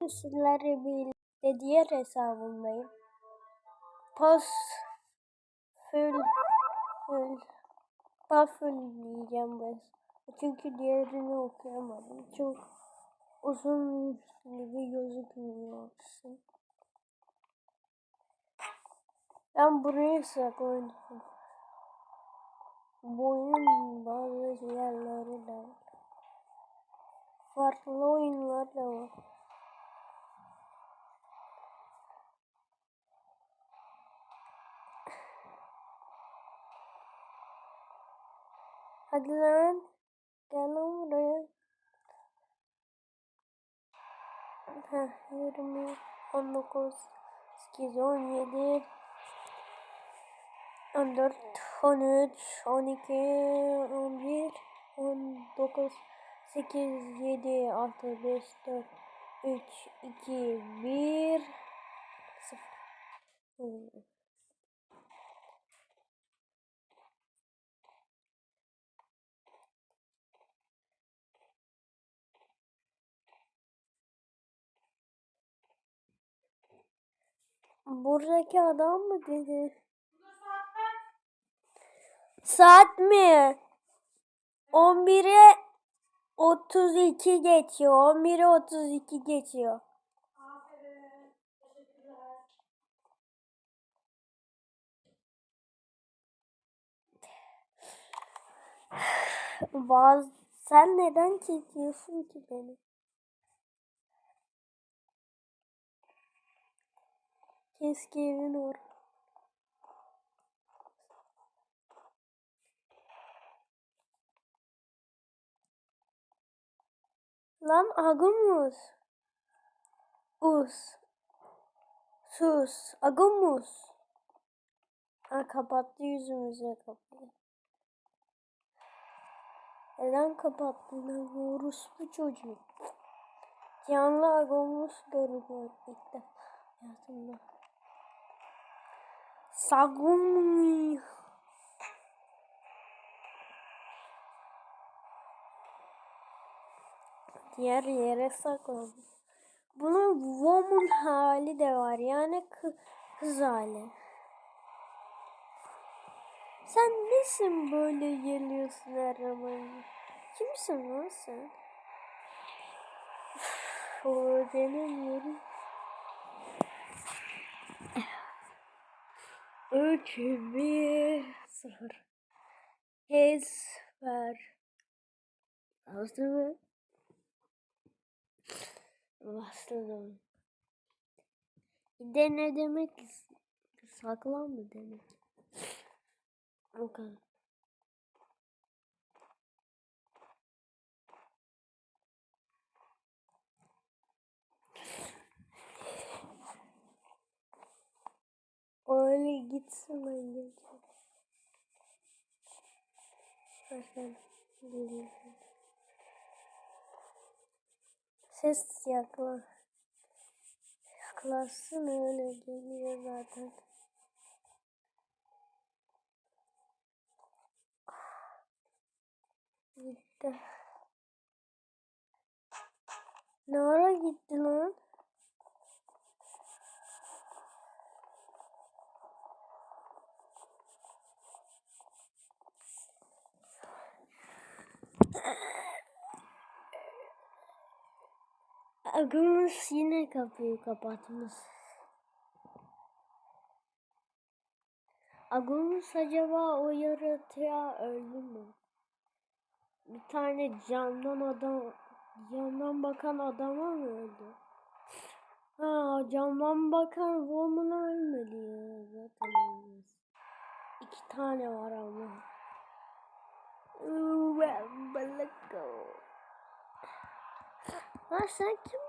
Sizlerle birlikte diğer hesabımdayım. Pas full full Buffel diyeceğim ben. Çünkü diğerini okuyamadım. Çok uzun gibi gözükmüyor. Ben buraya saklandım. Bu oyunun bazı yerleri de. Farklı oyunlar da var. Hadi lan. Gel lan buraya. Heh, 20, 19, 8, 17, 14, 13, 12, 11, 19, 8, 7, 6, 5, 4, 3, 2, 1, 0. Buradaki adam mı dedi? Saat mi? 11'e 32 geçiyor. 11'e 32 geçiyor. Bazı sen neden çekiyorsun ki beni? Keşke evin or. Lan Agumus. Us. Sus. Agumus. Ha kapattı yüzümüze kapıyı. Neden kapattın lan orospu çocuğu? Canlı Agumus görüyor ilk defa hayatımda. Sagumi. Diğer yere saklan. Bunun woman hali de var. Yani kız hali. Sen nesin böyle geliyorsun arabayı? Kimsin lan sen? Üf, o benim yerim. 3 1 0 Esfer Bastırdım Bastırdım De ne demek saklandı demek? O kadar. Öyle gitsin ben geleceğim. Geleceğim. Ses yakla. Yaklaşsın öyle geliyor zaten. Gitti. Ne ara gitti lan? Agımız yine kapıyı kapatmış. Agımız acaba o yaratığa öldü mü? Bir tane camdan adam, camdan bakan adama mı öldü? Ha camdan bakan woman ölmedi ya zaten ölmez. İki tane var ama. Balako. Lan sen kimsin? He, ismi sen.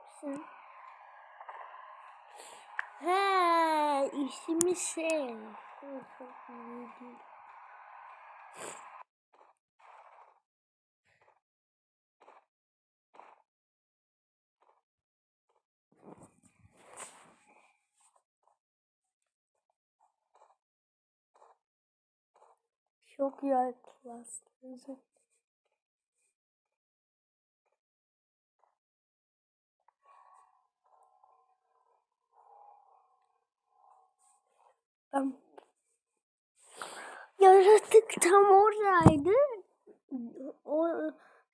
Çok iyi değil. Çok yaklaştı. Um, yaratık tam oradaydı. O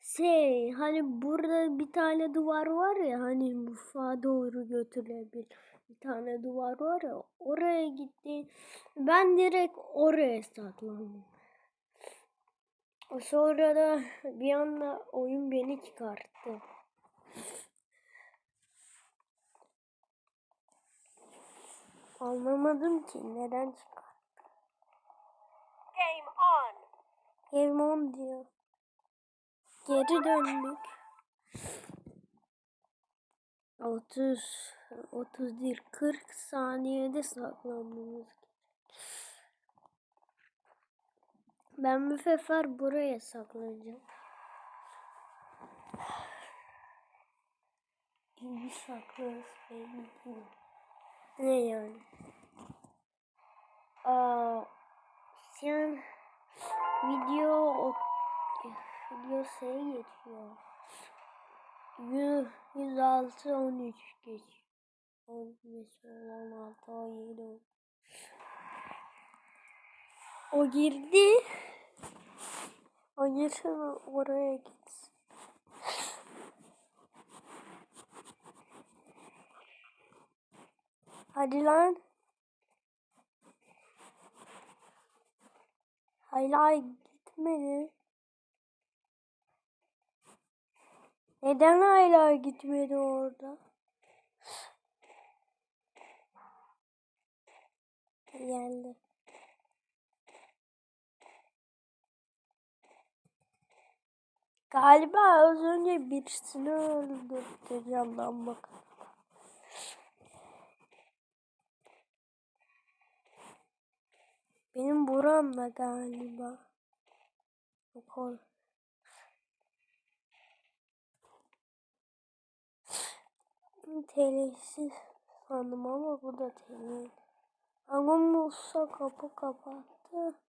şey hani burada bir tane duvar var ya hani mutfağa doğru götürebilir. Bir tane duvar var ya oraya gitti. Ben direkt oraya saklandım. Sonra da bir anda oyun beni çıkarttı. Anlamadım ki neden çıkarttı. Game on. Game on diyor. Geri döndük. 30 30 değil 40 saniyede saklanmamız. Ben bu sefer buraya saklanacağım. İyi saklarız değil. Ne yani? Aa, sen video video şey geçiyor. 100, 106 13 geç. 15 16 17 O girdi. O girsin oraya gitsin. Hadi lan. Hala gitmedi. Neden hala gitmedi orada? Geldi. Galiba az önce birisini öldürdü camdan bak. Benim buramda galiba. Yok ol. Telesiz sandım ama bu da tele. Ama Musa kapı kapattı.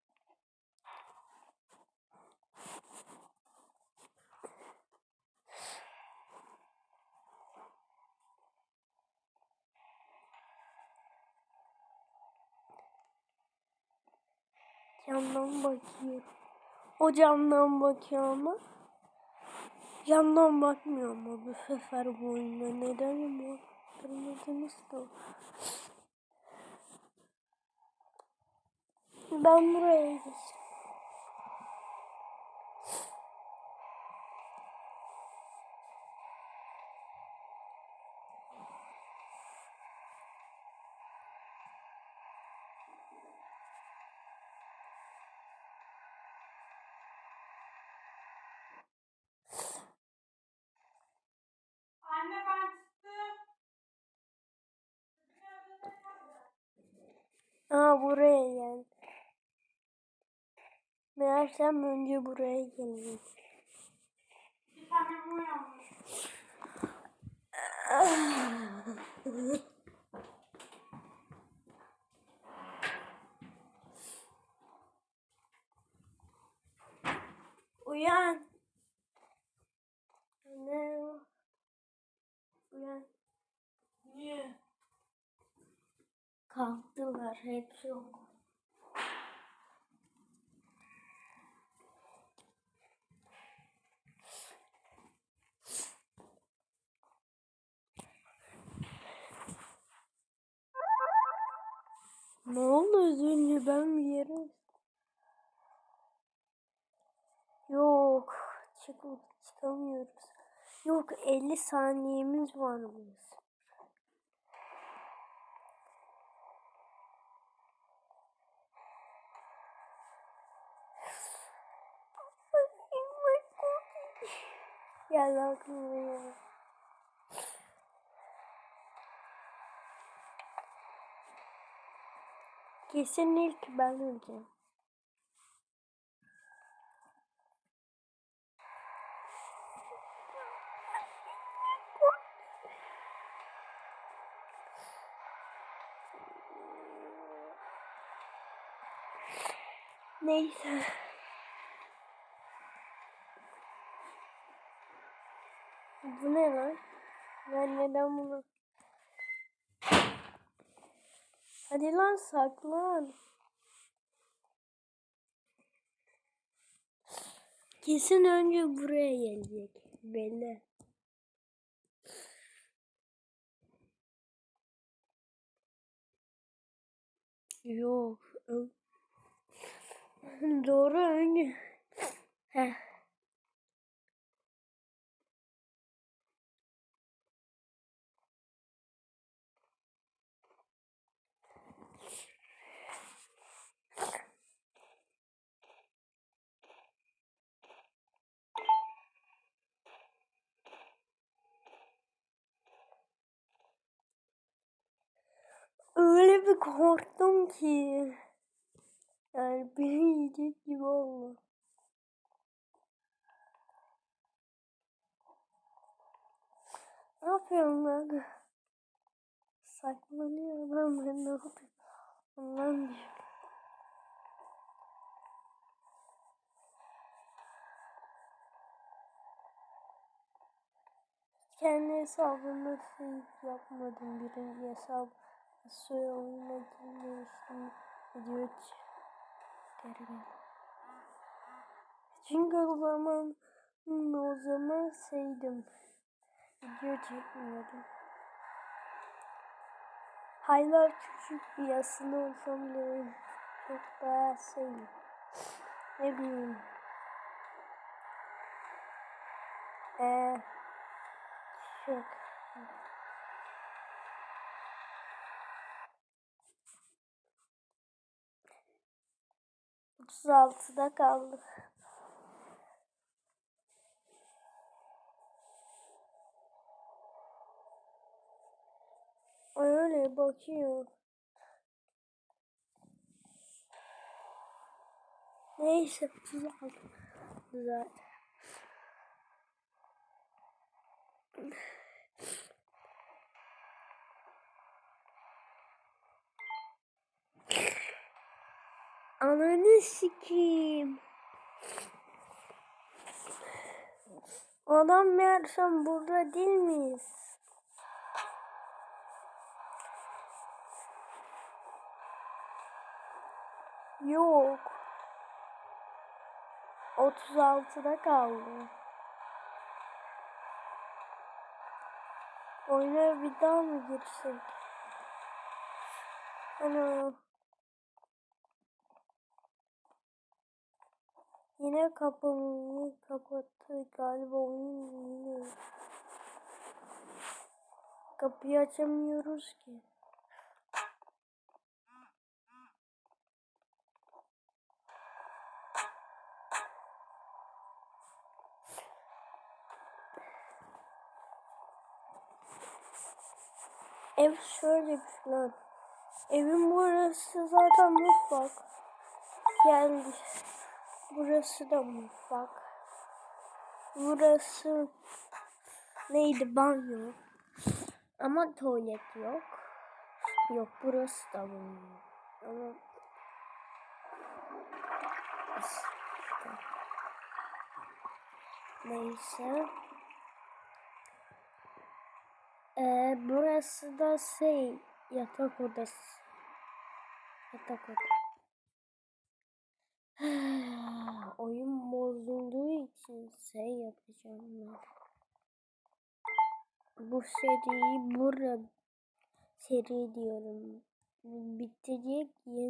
Camdan bakıyor. O camdan bakıyor ama. Camdan bakmıyor ama bu sefer bu oyunda. Neden baktırmadınız da? Ben buraya geçeceğim. Aa buraya gel. Meğersem önce buraya uyanmış. Uyan. Ne? Uyan. Niye? Kalktılar hepsi yok. Ne oldu az önce ben bir yere... Yok. Çık çıkamıyoruz. Yok 50 saniyemiz varmış. Gel ya. Kesin ilk ben öleceğim. Neyse. Bu ne lan? Ben neden bunu... Hadi lan saklan. Kesin önce buraya gelecek. Belli. Yok. Doğru önce. Heh. Öyle bir korktum ki. Yani beni yiyecek gibi oldu. Ne yapıyorum lan? Saklanıyorum lan ben ne yapayım? Ondan diyorum. Kendi hesabımda şey yapmadım. Birinci hesap suya oyuna girmemiştim. Video ç- geri gel. Çünkü o zaman hmm, o zaman şeydim. Video çekmiyordum. Hala küçük bir yasını olsam bile çok daha şey ne bileyim. Eee çok Otuz altıda kaldık. Öyle bakıyor. Neyse 36 zaten. Ananı sikeyim. Adam meğersem burada değil miyiz? Yok. 36'da kaldı. Oyuna bir daha mı girsek? Ana. Yine kapımı kapattı galiba oyun yine. Kapıyı açamıyoruz ki. Ev şöyle falan. Evin burası zaten mutfak. Geldi. Burası da mutfak. Burası neydi banyo. Ama tuvalet yok. Yok burası da banyo. Ama işte. Neyse. Ee, burası da şey yatak odası. Yatak odası. Şey yapacağım ben. Bu seriyi bura seri diyorum. Bitecek yeni